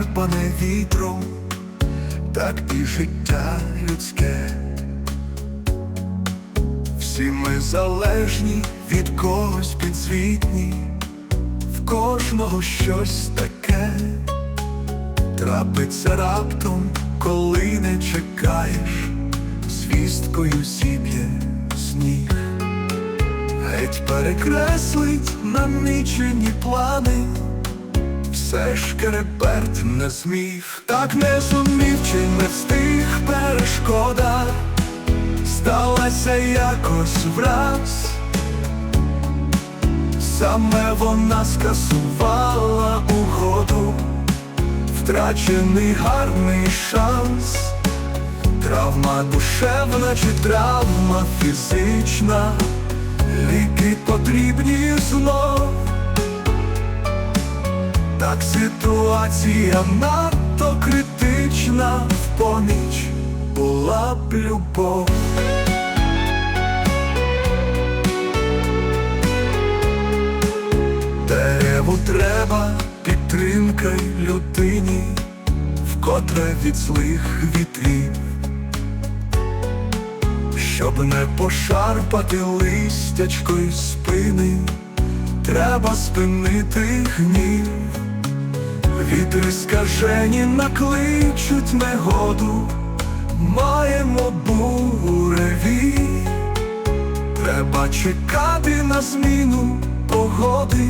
пошарпане вітром, так і життя людське. Всі ми залежні від когось підзвітні, в кожного щось таке. Трапиться раптом, коли не чекаєш, звісткою зіб'є сніг, геть перекреслить намічені плани, все ж керепет не зміг, так не зумів чи не встиг. Перешкода сталася якось враз, саме вона скасувала угоду, втрачений гарний шанс, травма душевна чи травма фізична, ліки потрібні знов. Так ситуація надто критична, в поміч була б любов. Дереву треба підтримка людині, вкотре від злих вітрів, щоб не пошарпати листячко й спини, треба спинити гнів. Вітри скажені накличуть негоду, маємо буреві, треба чекати на зміну погоди,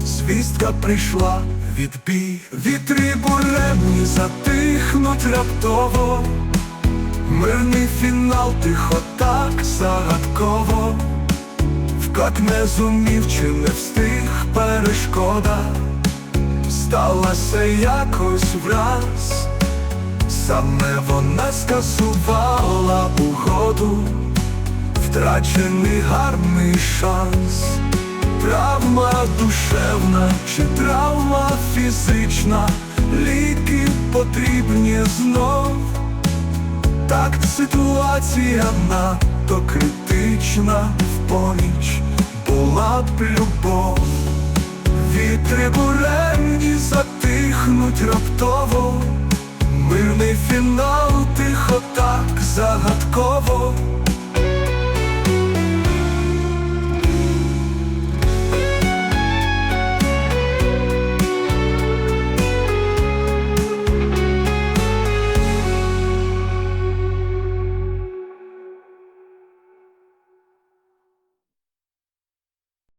звістка прийшла відбій, вітри буремні затихнуть раптово, мирний фінал тихо так загадково, вкат не зумів чи не встиг перешкода сталася якось враз, саме вона скасувала угоду, втрачений гарний шанс, травма душевна чи травма фізична, ліки потрібні знов. Так ситуація надто критична, в поміч була б любов. Вітри буремні затихнуть раптово, мирний фінал тихо так загадково,